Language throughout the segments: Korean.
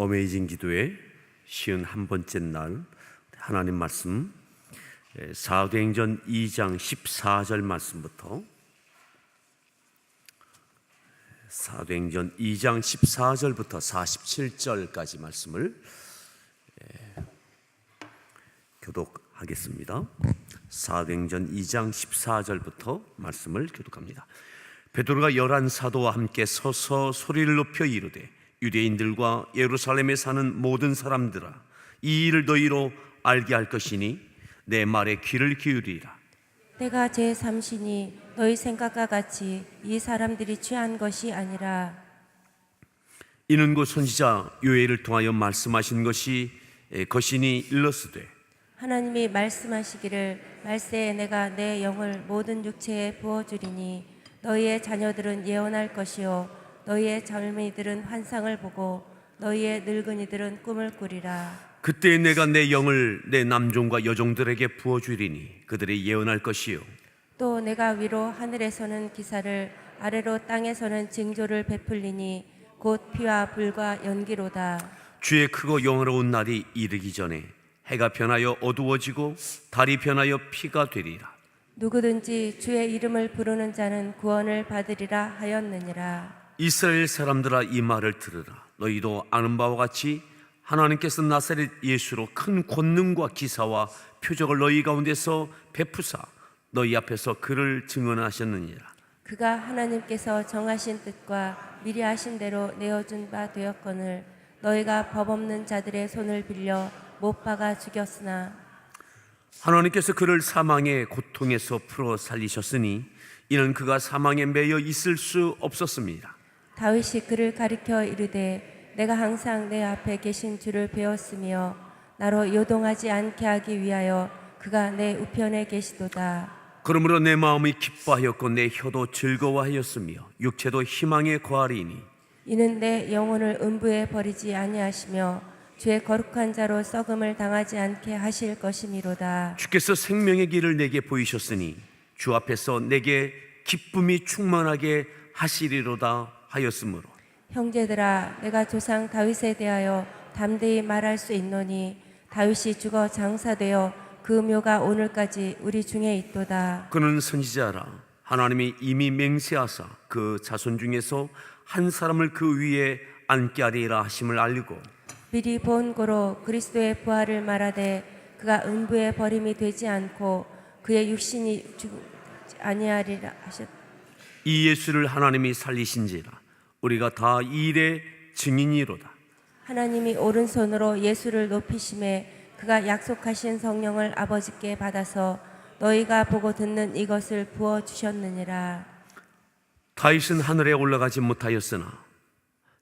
어메이징 기도의 쉬운 한 번째 날 하나님 말씀 예, 사도행전 2장 14절 말씀부터 사도행전 2장 14절부터 47절까지 말씀을 예, 교독하겠습니다. 사도행전 2장 14절부터 말씀을 교독합니다. 베드로가 열한 사도와 함께 서서 소리를 높여 이르되 유대인들과 예루살렘에 사는 모든 사람들아 이 일을 너희로 알게 할 것이니 내 말에 귀를 기울이라. 내가 제 삼신이 너희 생각과 같이 이 사람들이 취한 것이 아니라. 이는 곧 선지자 요엘을 통하여 말씀하신 것이 에, 것이니 일렀으되. 하나님이 말씀하시기를 말세에 내가 내 영을 모든 육체에 부어 주리니 너희의 자녀들은 예언할 것이요 너희의 젊은이들은 환상을 보고 너희의 늙은이들은 꿈을 꾸리라. 그때 내가 내 영을 내 남종과 여종들에게 부어 주리니 그들이 예언할 것이요. 또 내가 위로 하늘에서는 기사를 아래로 땅에서는 징조를 베풀리니 곧 피와 불과 연기로다. 주의 크고 영화로운 날이 이르기 전에 해가 변하여 어두워지고 달이 변하여 피가 되리라. 누구든지 주의 이름을 부르는 자는 구원을 받으리라 하였느니라 이스라엘 사람들아 이 말을 들으라. 너희도 아는 바와 같이 하나님께서 나사렛 예수로 큰 권능과 기사와 표적을 너희 가운데서 베푸사 너희 앞에서 그를 증언하셨느니라. 그가 하나님께서 정하신 뜻과 미리 하신 대로 내어준 바 되었거늘 너희가 법 없는 자들의 손을 빌려 못 박아 죽였으나 하나님께서 그를 사망의 고통에서 풀어 살리셨으니 이는 그가 사망에 매여 있을 수 없었습니다 다윗이 그를 가리켜 이르되 내가 항상 내 앞에 계신 주를 배웠으며 나로 요동하지 않게 하기 위하여 그가 내 우편에 계시도다. 그러므로 내 마음이 기뻐하였고 내 혀도 즐거워하였으며 육체도 희망에 거하리니 이는 내 영혼을 음부에 버리지 아니하시며 주의 거룩한 자로 썩음을 당하지 않게 하실 것이미로다. 주께서 생명의 길을 내게 보이셨으니 주 앞에서 내게 기쁨이 충만하게 하시리로다 하였으므로. 형제들아 내가 조상 다윗에 대하여 담대히 말할 수 있노니 다윗이 죽어 장사되어 그 묘가 오늘까지 우리 중에 있도다. 그는 선지자라. 하나님이 이미 맹세하사 그 자손 중에서 한 사람을 그 위에 앉게 하리라 하심을 알고 미리 본 고로 그리스도의 부활을 말하되 그가 음부에 버림이 되지 않고 그의 육신이 죽지 아니하리라 하셨 이 예수를 하나님이 살리신지라 우리가 다이 일의 증인이로다. 하나님이 오른손으로 예수를 높이심에 그가 약속하신 성령을 아버지께 받아서 너희가 보고 듣는 이것을 부어 주셨느니라. 다윗은 하늘에 올라가지 못하였으나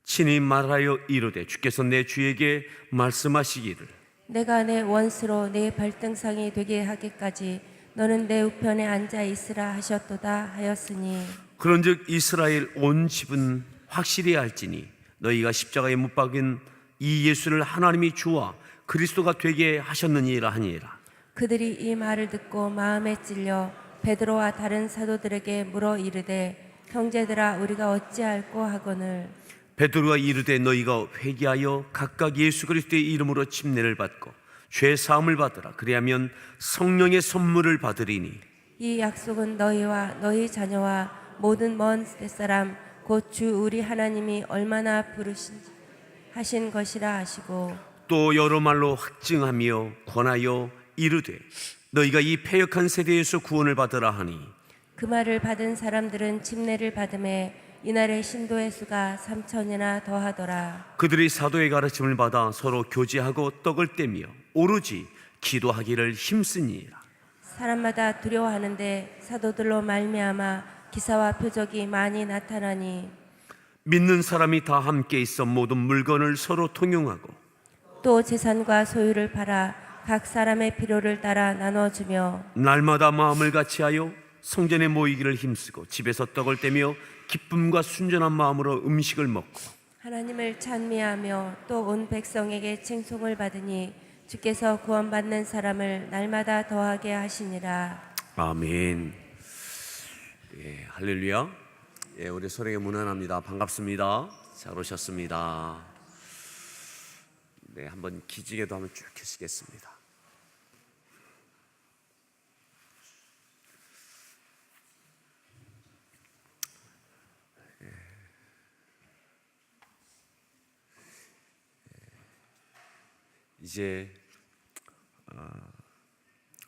친히 말하여 이르되 주께서 내 주에게 말씀하시기를. 내가 내 원수로 내 발등상이 되게 하기까지 너는 내 우편에 앉아 있으라 하셨도다 하였으니. 그런즉 이스라엘 온 집은 확실히 알지니 너희가 십자가에 못 박은 이 예수를 하나님이 주와 그리스도가 되게 하셨느니라 하니라. 그들이 이 말을 듣고 마음에 찔려 베드로와 다른 사도들에게 물어 이르되 형제들아 우리가 어찌할꼬 하거늘? 베드로가 이르되 너희가 회개하여 각각 예수 그리스도의 이름으로 침례를 받고 죄 사함을 받으라. 그리하면 성령의 선물을 받으리니. 이 약속은 너희와 너희 자녀와 모든 먼 사람 곧 주 우리 하나님이 얼마나 부르신 하신 것이라 하시고 또 여러 말로 확증하며 권하여 이르되 너희가 이 패역한 세대에서 구원을 받으라 하니 그 말을 받은 사람들은 침례를 받음에 이날의 신도의 수가 삼천이나 더하더라. 그들이 사도의 가르침을 받아 서로 교제하고 떡을 떼며 오로지 기도하기를 힘쓰니라. 사람마다 두려워하는데 사도들로 말미암아 기사와 표적이 많이 나타나니 믿는 사람이 다 함께 있어 모든 물건을 서로 통용하고 또 재산과 소유를 팔아 각 사람의 필요를 따라 나눠주며 날마다 마음을 같이하여 성전에 모이기를 힘쓰고 집에서 떡을 떼며 기쁨과 순전한 마음으로 음식을 먹고 하나님을 찬미하며 또 온 백성에게 칭송을 받으니 주께서 구원받는 사람을 날마다 더하게 하시니라 아멘. 예, 할렐루야. 예, 우리 소리가 무난합니다. 반갑습니다. 잘 오셨습니다. 네, 한번 기지개도 한번 쭉 켜시겠습니다. 이제 어,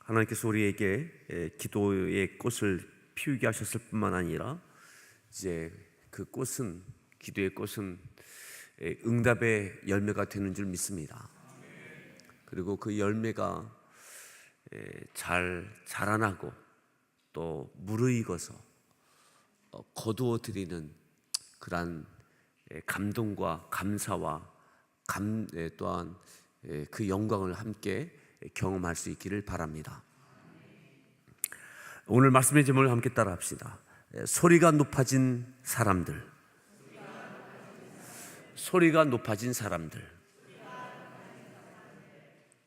하나님께서 우리에게 에, 기도의 꽃을 피우게 하셨을 뿐만 아니라 이제 그 꽃은 기도의 꽃은 에, 응답의 열매가 되는 줄 믿습니다. 그리고 그 열매가 에, 잘 자라나고 또 무르익어서 어, 거두어 드리는 그러한 에, 감동과 감사와 감 에, 또한 에, 그 영광을 함께 경험할 수 있기를 바랍니다. 오늘 말씀의 제목을 함께 따라 합시다. 에, 소리가 높아진 사람들. 소리가 높아진 사람들.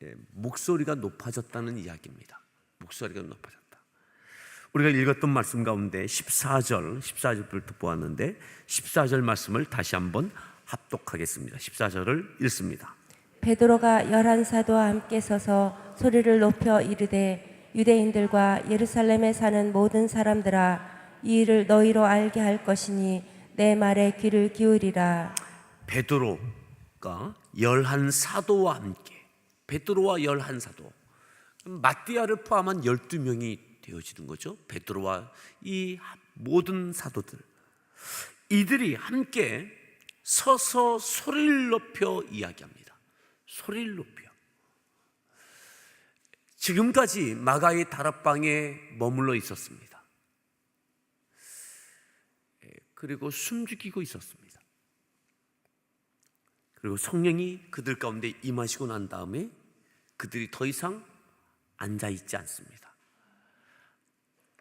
예, 목소리가 높아졌다는 이야기입니다. 목소리가 높아졌다. 우리가 읽었던 말씀 가운데 14절, 14절부터 보았는데 14절 말씀을 다시 한번 합독하겠습니다. 14절을 읽습니다. 베드로가 열한 사도와 함께 서서 소리를 높여 이르되 유대인들과 예루살렘에 사는 모든 사람들아 이 일을 너희로 알게 할 것이니 내 말에 귀를 기울이라 베드로가 열한 사도와 함께 베드로와 열한 사도 마띠아를 포함한 열두 명이 되어지는 거죠. 베드로와 이 모든 사도들 이들이 함께 서서 소리를 높여 이야기합니다. 소리를 높여. 지금까지 마가의 다락방에 머물러 있었습니다. 예, 그리고 숨죽이고 있었습니다. 그리고 성령이 그들 가운데 임하시고 난 다음에 그들이 더 이상 앉아 있지 않습니다.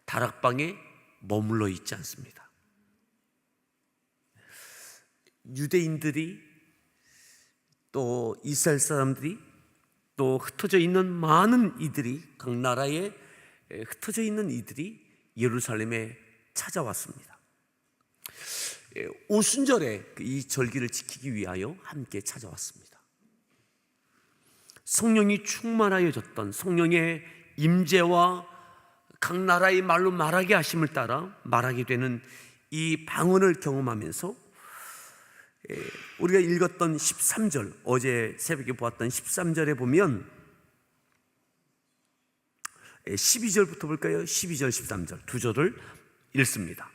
다락방에 머물러 있지 않습니다. 유대인들이 또 이스라엘 사람들이 또 흩어져 있는 많은 이들이 각 나라에 흩어져 있는 이들이 예루살렘에 찾아왔습니다. 예, 오순절에 이 절기를 지키기 위하여 함께 찾아왔습니다. 성령이 충만하여졌던 성령의 임재와 각 나라의 말로 말하게 하심을 따라 말하게 되는 이 방언을 경험하면서 예, 우리가 읽었던 13절 어제 새벽에 보았던 13절에 보면 12절부터 볼까요? 12절 13절 두 절을 읽습니다.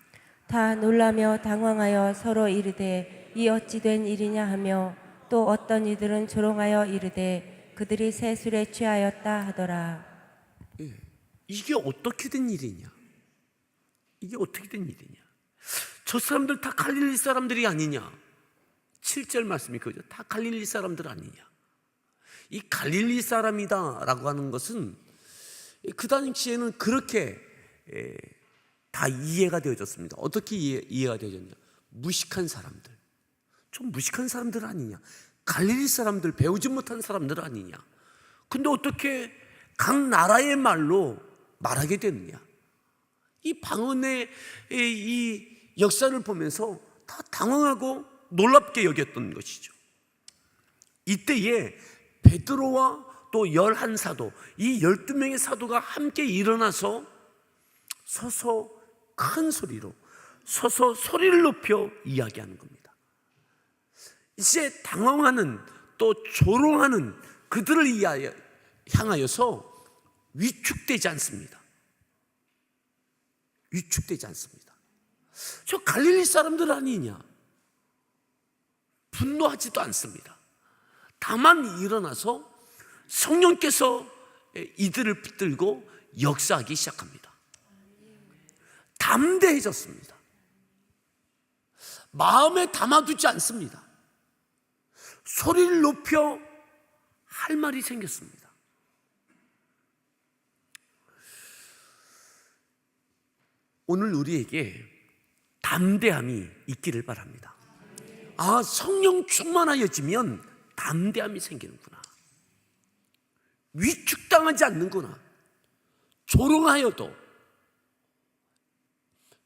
다 놀라며 당황하여 서로 이르되 이 어찌 된 일이냐 하며 또 어떤 이들은 조롱하여 이르되 그들이 새 술에 취하였다 하더라 이게 어떻게 된 일이냐? 이게 어떻게 된 일이냐? 저 사람들 다 갈릴리 사람들이 아니냐? 7절 말씀이 그죠. 다 갈릴리 사람들 아니냐? 이 갈릴리 사람이다라고 하는 것은 그 당시에는 그렇게 에, 다 이해가 되어졌습니다. 어떻게 이해, 이해 가 되어졌냐? 무식한 사람들. 좀 무식한 사람들 아니냐? 갈릴리 사람들, 배우지 못한 사람들 아니냐? 근데 어떻게 각 나라의 말로 말하게 되느냐? 이 방언의 이 역사를 보면서 다 당황하고 놀랍게 여겼던 것이죠. 이때에 베드로와 또 열한 사도, 이 열두 명의 사도가 함께 일어나서 서서 큰 소리로 서서 소리를 높여 이야기하는 겁니다. 이제 당황하는 또 조롱하는 그들을 향하여서 위축되지 않습니다. 위축되지 않습니다. 저 갈릴리 사람들 아니냐? 분노하지도 않습니다. 다만 일어나서 성령께서 이들을 붙들고 역사하기 시작합니다. 담대해졌습니다. 마음에 담아두지 않습니다. 소리를 높여 할 말이 생겼습니다. 오늘 우리에게 담대함이 있기를 바랍니다. 아, 성령 충만하여지면 담대함이 생기는구나. 위축당하지 않는구나. 조롱하여도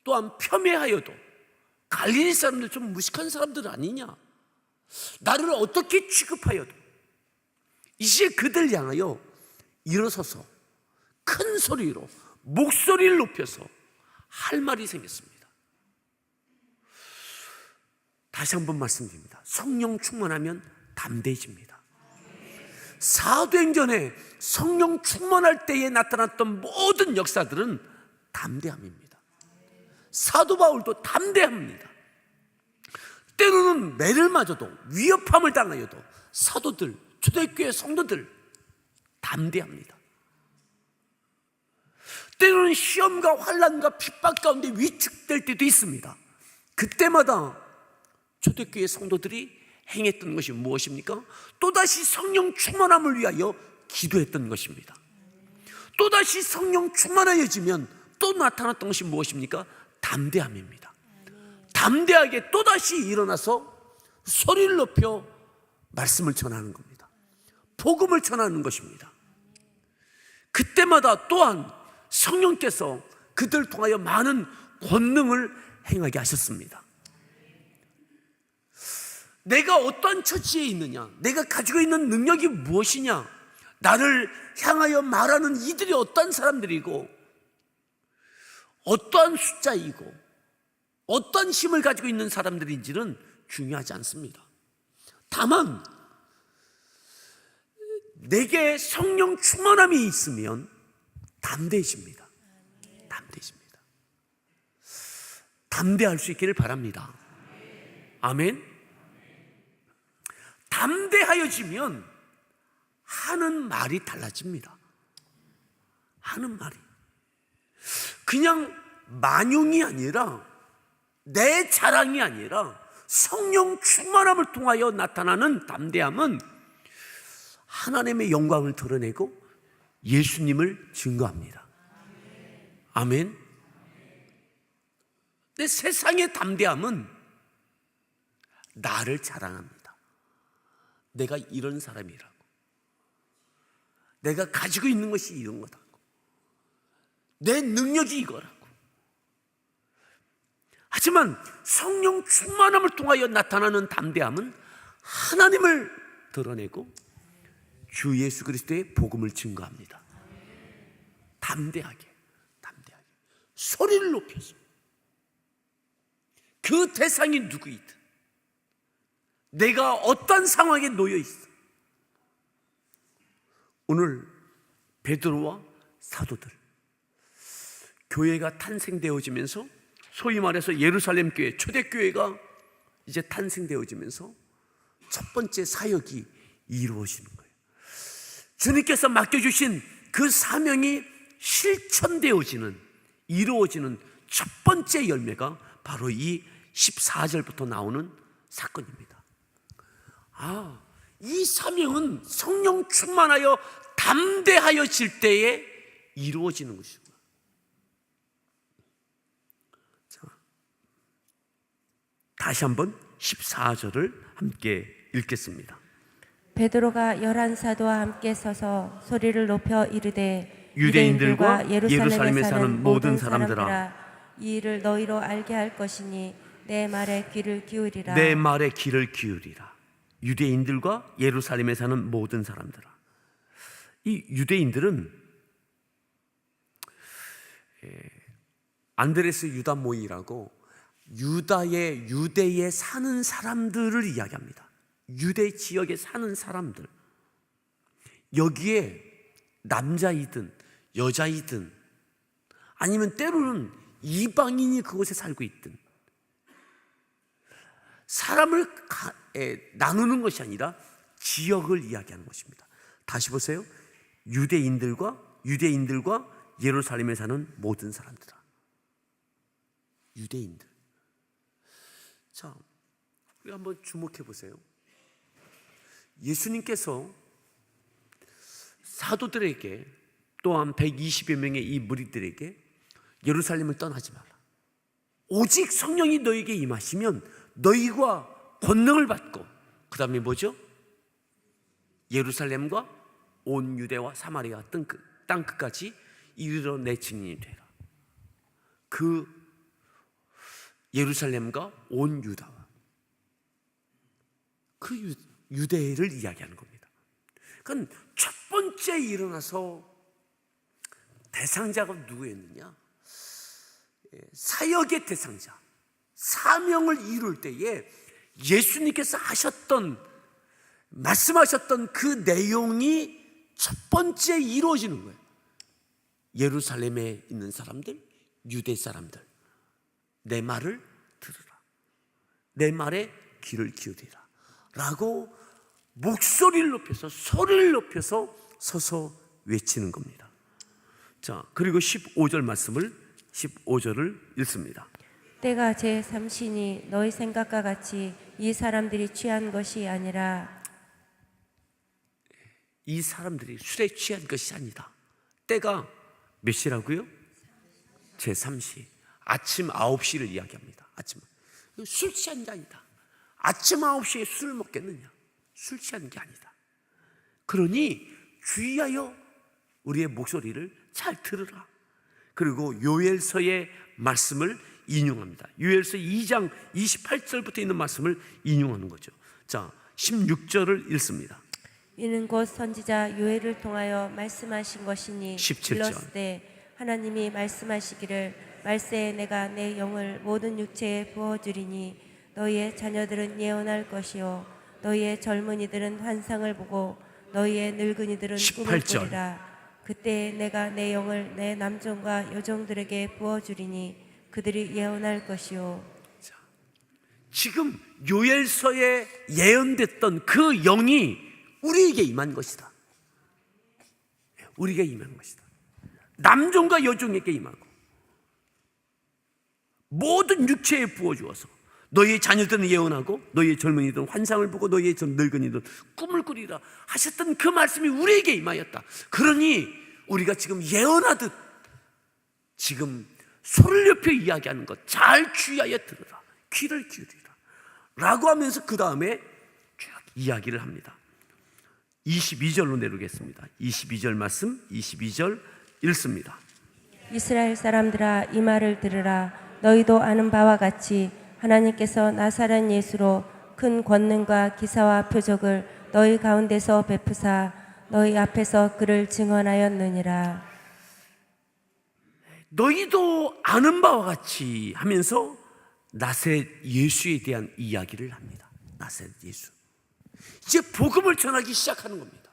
또한 폄훼하여도 갈릴리 사람들 좀 무식한 사람들 아니냐? 나를 어떻게 취급하여도 이제 그들 향하여 일어서서 큰 소리로 목소리를 높여서 할 말이 생겼습니다. 다시 한번 말씀드립니다. 성령 충만하면 담대해집니다. 사도행전에 성령 충만할 때에 나타났던 모든 역사들은 담대함입니다. 사도 바울도 담대합니다. 때로는 매를 맞아도 위협함을 당하여도 사도들, 초대교회 성도들 담대합니다. 때로는 시험과 환란과 핍박 가운데 위축될 때도 있습니다. 그때마다 초대교회 성도들이 행했던 것이 무엇입니까? 또다시 성령 충만함을 위하여 기도했던 것입니다. 또다시 성령 충만하여지면 또 나타났던 것이 무엇입니까? 담대함입니다. 담대하게 또다시 일어나서 소리를 높여 말씀을 전하는 겁니다. 복음을 전하는 것입니다. 그때마다 또한 성령께서 그들 통하여 많은 권능을 행하게 하셨습니다. 내가 어떠한 처지에 있느냐, 내가 가지고 있는 능력이 무엇이냐, 나를 향하여 말하는 이들이 어떠한 사람들이고, 어떠한 숫자이고, 어떠한 힘을 가지고 있는 사람들인지는 중요하지 않습니다. 다만, 내게 성령 충만함이 있으면 담대해집니다. 담대해집니다. 담대할 수 있기를 바랍니다. 아멘. 담대하여지면 하는 말이 달라집니다. 하는 말이. 그냥 만용이 아니라 내 자랑이 아니라 성령 충만함을 통하여 나타나는 담대함은 하나님의 영광을 드러내고 예수님을 증거합니다. 아멘. 내 세상의 담대함은 나를 자랑합니다. 내가 이런 사람이라고. 내가 가지고 있는 것이 이런 거다고. 내 능력이 이거라고. 하지만 성령 충만함을 통하여 나타나는 담대함은 하나님을 드러내고 주 예수 그리스도의 복음을 증거합니다. 담대하게, 담대하게. 소리를 높여서. 그 대상이 누구이든 내가 어떤 상황에 놓여 있어. 오늘 베드로와 사도들 교회가 탄생되어지면서 소위 말해서 예루살렘 교회 초대 교회가 이제 탄생되어지면서 첫 번째 사역이 이루어지는 거예요. 주님께서 맡겨주신 그 사명이 실천되어지는 이루어지는 첫 번째 열매가 바로 이 14절부터 나오는 사건입니다. 아, 이 사명은 성령 충만하여 담대하여 질 때에 이루어지는 것입니다. 자, 다시 한번 14절을 함께 읽겠습니다. 베드로가 열한 사도와 함께 서서 소리를 높여 이르되 유대인들과 예루살렘에 사는 모든 사람들아 이 일을 너희로 알게 할 것이니 내 말에 귀를 기울이라 내 말에 귀를 기울이라. 유대인들과 예루살렘에 사는 모든 사람들아. 이 유대인들은 에, 안드레스 유다 모이라고 유다의 유대에 사는 사람들을 이야기합니다. 유대 지역에 사는 사람들. 여기에 남자이든 여자이든 아니면 때로는 이방인이 그곳에 살고 있든 사람을 나누는 것이 아니라 지역을 이야기하는 것입니다. 다시 보세요. 유대인들과 유대인들과 예루살렘에 사는 모든 사람들아. 유대인들. 자, 우리 한번 주목해 보세요. 예수님께서 사도들에게 또한 120여 명의 이 무리들에게 예루살렘을 떠나지 마라. 오직 성령이 너에게 임하시면 너희가 권능을 받고 그 다음에 뭐죠? 예루살렘과 온 유대와 사마리아 땅, 끝, 땅 끝까지 이르러 내 증인이 되라. 그 예루살렘과 온 유다와 그 유, 유대를 이야기하는 겁니다. 그건 첫 번째 일어나서 대상자가 누구였느냐? 예, 사역의 대상자, 사명을 이룰 때에 예수님께서 하셨던 말씀하셨던 그 내용이 첫 번째 이루어지는 거예요. 예루살렘에 있는 사람들, 유대 사람들, 내 말을 들으라. 내 말에 귀를 기울이라. 라고 목소리를 높여서 소리를 높여서 서서 외치는 겁니다. 자, 그리고 15절 말씀을 15절을 읽습니다. 때가 제 삼신이 너희 생각과 같이 이 사람들이 취한 것이 아니라 이 사람들이 술에 취한 것이 아니다. 때가 몇 시라고요? 제 3시. 아침 9시를 이야기합니다. 아침. 술 취한 게 아니다. 아침 9시에 술 먹겠느냐? 술 취한 게 아니다. 그러니 주의하여 우리의 목소리를 잘 들으라. 그리고 요엘서의 말씀을 인용합니다. 요엘서 2장 28절부터 있는 말씀을 인용하는 거죠. 자, 16절을 읽습니다. 이는 곧 선지자 요엘을 통하여 말씀하신 것이니 17절. 일렀을 하나님이 말씀하시기를 말세에 내가 내 영을 모든 육체에 부어 주리니 너희의 자녀들은 예언할 것이요 너희의 젊은이들은 환상을 보고 너희의 늙은이들은 꿈을 18절. 꾸리라 그때 내가 내 영을 내 남종과 여종들에게 부어 주리니 그들이 예언할 것이요 지금 요엘서에 예언됐던 그 영이 우리에게 임한 것이다. 우리에게 임한 것이다. 남종과 여종에게 임하고 모든 육체에 부어주어서 너희의 자녀들은 예언하고 너희의 젊은이들은 환상을 보고 너희의 전 늙은이들은 꿈을 꾸리라 하셨던 그 말씀이 우리에게 임하였다. 그러니 우리가 지금 예언하듯 지금 소를 높여 이야기하는 것 잘 주의하여 들으라. 귀를 기울이라. 라고 하면서 그 다음에 쭉 이야기를 합니다. 22절로 내려오겠습니다. 22절 말씀, 22절 읽습니다. 이스라엘 사람들아 이 말을 들으라 너희도 아는 바와 같이 하나님께서 나사렛 예수로 큰 권능과 기사와 표적을 너희 가운데서 베푸사 너희 앞에서 그를 증언하였느니라 너희도 아는 바와 같이 하면서 나셋 예수에 대한 이야기를 합니다. 나셋 예수. 이제 복음을 전하기 시작하는 겁니다.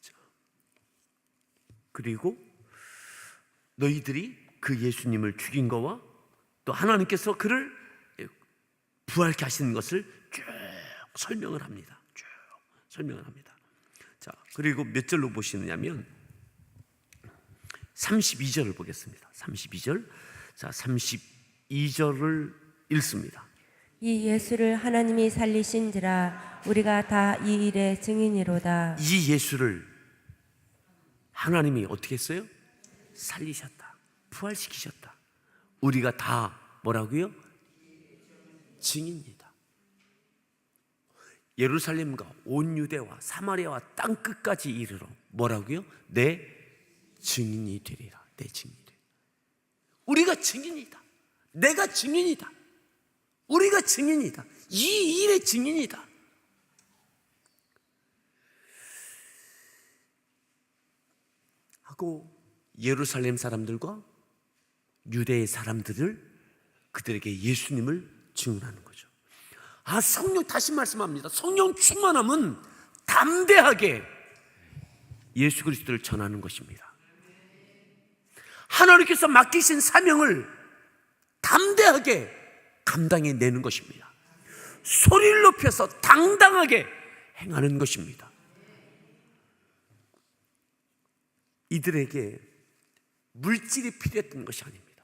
자, 그리고 너희들이 그 예수님을 죽인 거와 또 하나님께서 그를 부활케 하시는 것을 쭉 설명을 합니다. 쭉 설명을 합니다. 자, 그리고 몇 절로 보시느냐면 32절을 보겠습니다. 32절. 자, 32절을 읽습니다. 이 예수를 하나님이 살리신지라 우리가 다 이 일의 증인이로다 이 예수를 하나님이 어떻게 했어요? 살리셨다. 부활시키셨다. 우리가 다 뭐라고요? 증인이다. 예루살렘과 온 유대와 사마리아와 땅 끝까지 이르러 뭐라고요? 내 증인이 되리라. 내 증인이 되리라. 우리가 증인이다. 내가 증인이다. 우리가 증인이다. 이 일의 증인이다. 하고 예루살렘 사람들과 유대의 사람들을 그들에게 예수님을 증언하는 거죠. 아, 성령 다시 말씀합니다. 성령 충만함은 담대하게 예수 그리스도를 전하는 것입니다. 하나님께서 맡기신 사명을 담대하게 감당해 내는 것입니다. 소리를 높여서 당당하게 행하는 것입니다. 이들에게 물질이 필요했던 것이 아닙니다.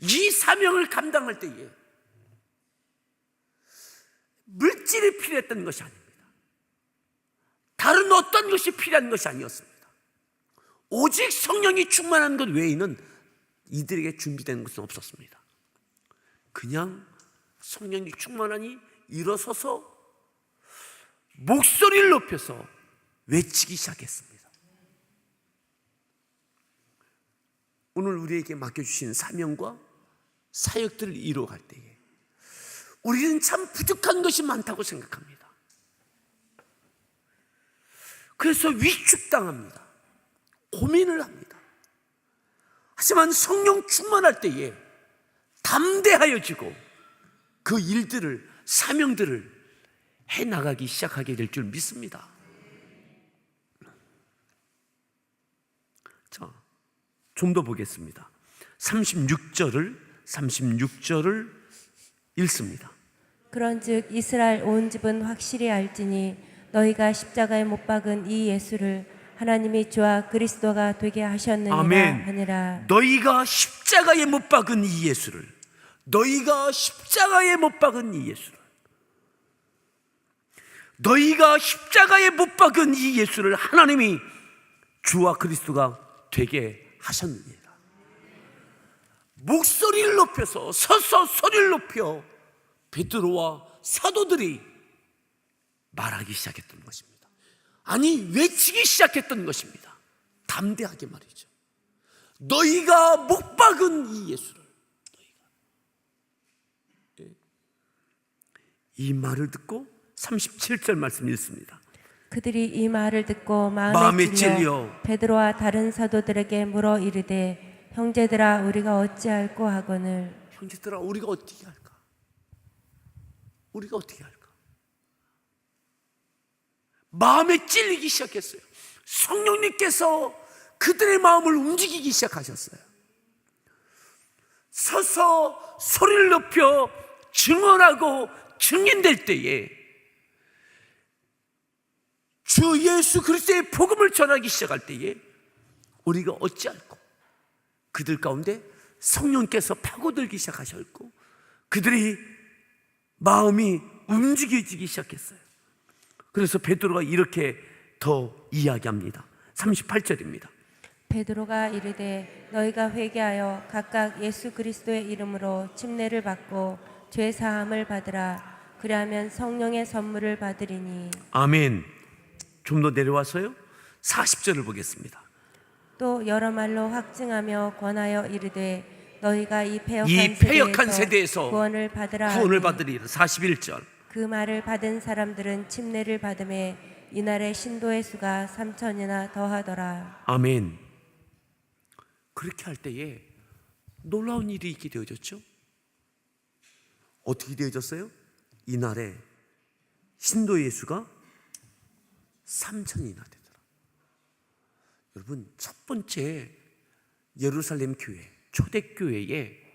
이 사명을 감당할 때에 물질이 필요했던 것이 아닙니다. 다른 어떤 것이 필요한 것이 아니었습니다. 오직 성령이 충만한 것 외에는 이들에게 준비된 것은 없었습니다. 그냥 성령이 충만하니 일어서서 목소리를 높여서 외치기 시작했습니다. 오늘 우리에게 맡겨주신 사명과 사역들을 이루어갈 때에 우리는 참 부족한 것이 많다고 생각합니다. 그래서 위축당합니다. 고민을 합니다. 하지만 성령 충만할 때에 담대하여지고 그 일들을, 사명들을 해 나가기 시작하게 될 줄 믿습니다. 자, 좀 더 보겠습니다. 36절을 36절을 읽습니다. 그런즉 이스라엘 온 집은 확실히 알지니 너희가 십자가에 못 박은 이 예수를 하나님이 주와 그리스도가 되게 하셨느니라 아멘. 하니라 너희가 십자가에 못 박은 이 예수를 너희가 십자가에 못 박은 이 예수를 너희가 십자가에 못 박은 이 예수를 하나님이 주와 그리스도가 되게 하셨느니라. 목소리를 높여서 서서 소리를 높여 베드로와 사도들이 말하기 시작했던 것입니다. 아니 외치기 시작했던 것입니다. 담대하게 말이죠. 너희가 못 박은 이 예수를 너희가 예. 이 말을 듣고 37절 말씀 읽습니다. 그들이 이 말을 듣고 마음에, 마음에 찔려, 찔려 베드로와 다른 사도들에게 물어 이르되 형제들아 우리가 어찌할꼬 하거늘 형제들아 우리가 어떻게 할까? 우리가 어떻게 할까? 마음에 찔리기 시작했어요. 성령님께서 그들의 마음을 움직이기 시작하셨어요. 서서 소리를 높여 증언하고 증인될 때에 주 예수 그리스도의 복음을 전하기 시작할 때에 우리가 어찌할꼬? 그들 가운데 성령께서 파고들기 시작하셨고 그들이 마음이 움직여지기 시작했어요. 그래서 베드로가 이렇게 더 이야기합니다. 38절입니다. 베드로가 이르되 너희가 회개하여 각각 예수 그리스도의 이름으로 침례를 받고 죄 사함을 받으라 그리하면 성령의 선물을 받으리니 아멘. 좀 더 내려와서요. 40절을 보겠습니다. 또 여러 말로 확증하며 권하여 이르되 너희가 이 패역한, 이 패역한 세대에서 구원을 받으라 구원을 하니 받으리라. 41절. 그 말을 받은 사람들은 침례를 받음에 이날의 신도의 수가 삼천이나 더하더라 아멘. 그렇게 할 때에 놀라운 일이 있게 되어졌죠. 어떻게 되어졌어요? 이날에 신도 예수가 3천이나 되더라. 여러분 첫 번째 예루살렘 교회 초대교회에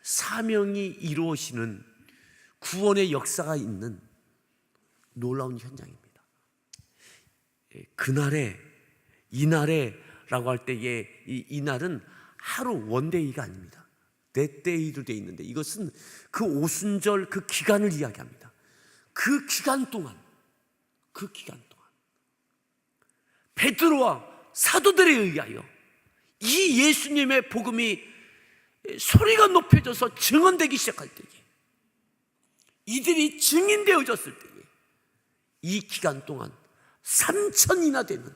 사명이 이루어지는 구원의 역사가 있는 놀라운 현장입니다. 예, 그날에 이날에라고 할 때에 이 이날은 하루 원데이가 아닙니다. 데데이로 되어 있는데 이것은 그 오순절 그 기간을 이야기합니다. 그 기간 동안 그 기간 동안 베드로와 사도들에 의하여 이 예수님의 복음이 소리가 높여져서 증언되기 시작할 때에 이들이 증인되어졌을 때에 이 기간 동안 3천이나 되는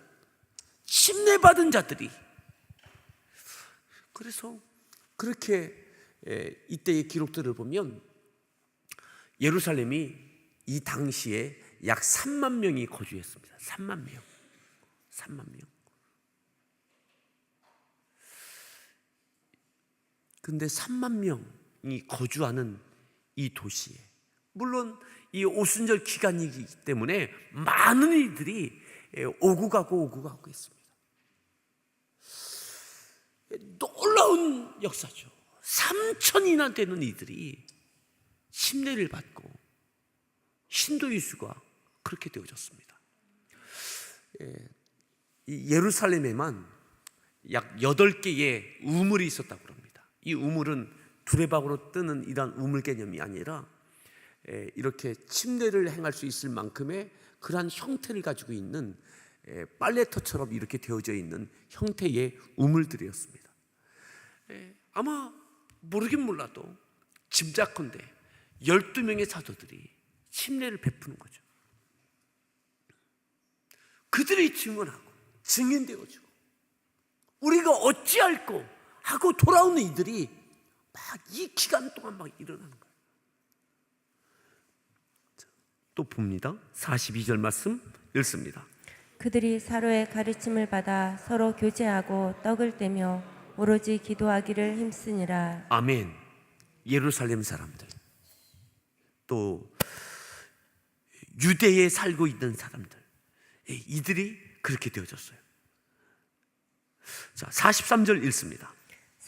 침례받은 자들이 그래서 그렇게 에, 이때의 기록들을 보면 예루살렘이 이 당시에 약 3만 명이 거주했습니다. 3만 명. 3만 명. 근데 3만 명이 거주하는 이 도시에 물론 이 오순절 기간이기 때문에 많은 이들이 예, 오고 가고 오고 가고 있습니다. 놀라운 역사죠. 3천이나 되는 이들이 침례를 받고 신도 예수가 그렇게 되어졌습니다. 예, 이 예루살렘에만 약 8개의 우물이 있었다고 합니다. 이 우물은 두레박으로 뜨는 이러한 우물 개념이 아니라 에, 이렇게 침례를 행할 수 있을 만큼의 그러한 형태를 가지고 있는 에, 빨래터처럼 이렇게 되어져 있는 형태의 우물들이었습니다. 에, 아마 모르긴 몰라도 짐작컨대 12명의 사도들이 침례를 베푸는 거죠. 그들이 증언하고 증인되어지고 우리가 어찌할꼬 하고 돌아오는 이들이 막 이 기간 동안 막 일어나는 거예요. 또 봅니다. 42절 말씀 읽습니다. 그들이 사로의 가르침을 받아 서로 교제하고 떡을 떼며 오로지 기도하기를 힘쓰니라. 아멘. 예루살렘 사람들. 또 유대에 살고 있는 사람들. 예, 이들이 그렇게 되어졌어요. 자, 43절 읽습니다.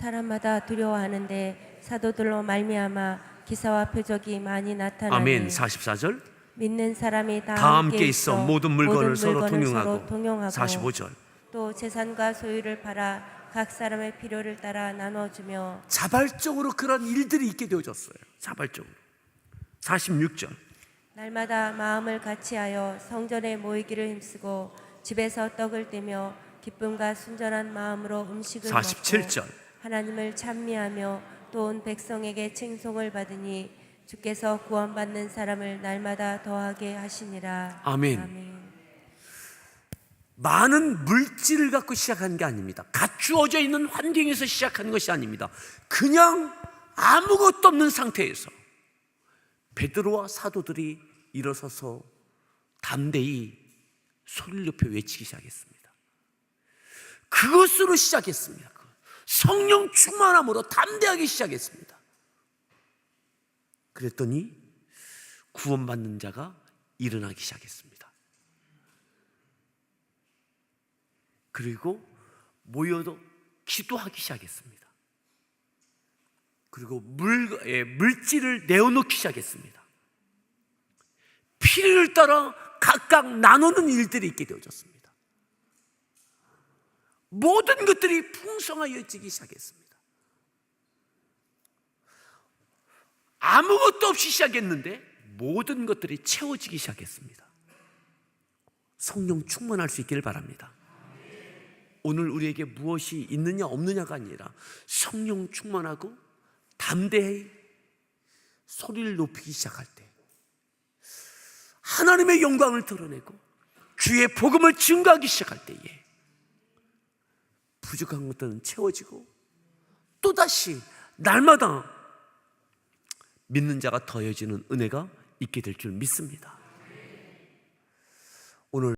사람마다 두려워하는데 사도들로 말미암아 기사와 표적이 많이 나타나니 아멘. 44절. 믿는 사람이 다, 다 함께 있어 모든 물건을 서로 물건을 통용하고. 서로 통용하고 45절. 또 재산과 소유를 팔아 각 사람의 필요를 따라 나눠주며 자발적으로 그런 일들이 있게 되어졌어요. 자발적으로. 46절. 날마다 마음을 같이하여 성전에 모이기를 힘쓰고 집에서 떡을 떼며 기쁨과 순전한 마음으로 음식을 47절. 먹고 하나님을 찬미하며 또 온 백성에게 칭송을 받으니 주께서 구원받는 사람을 날마다 더하게 하시니라. 아멘. 많은 물질을 갖고 시작한 게 아닙니다. 갖추어져 있는 환경에서 시작하는 것이 아닙니다. 그냥 아무것도 없는 상태에서 베드로와 사도들이 일어서서 담대히 소리를 높여 외치기 시작했습니다. 그것으로 시작했습니다. 성령 충만함으로 담대하게 시작했습니다. 그랬더니 구원받는 자가 일어나기 시작했습니다. 그리고 모여도 기도하기 시작했습니다. 그리고 물, 예, 물질을 내어놓기 시작했습니다. 필요를 따라 각각 나누는 일들이 있게 되어졌습니다. 모든 것들이 풍성하여지기 시작했습니다. 아무것도 없이 시작했는데 모든 것들이 채워지기 시작했습니다. 성령 충만할 수 있기를 바랍니다. 오늘 우리에게 무엇이 있느냐 없느냐가 아니라 성령 충만하고 담대히 소리를 높이기 시작할 때 하나님의 영광을 드러내고 주의 복음을 증거하기 시작할 때에 부족한 것들은 채워지고 또다시 날마다 믿는 자가 더해지는 은혜가 있게 될 줄 믿습니다.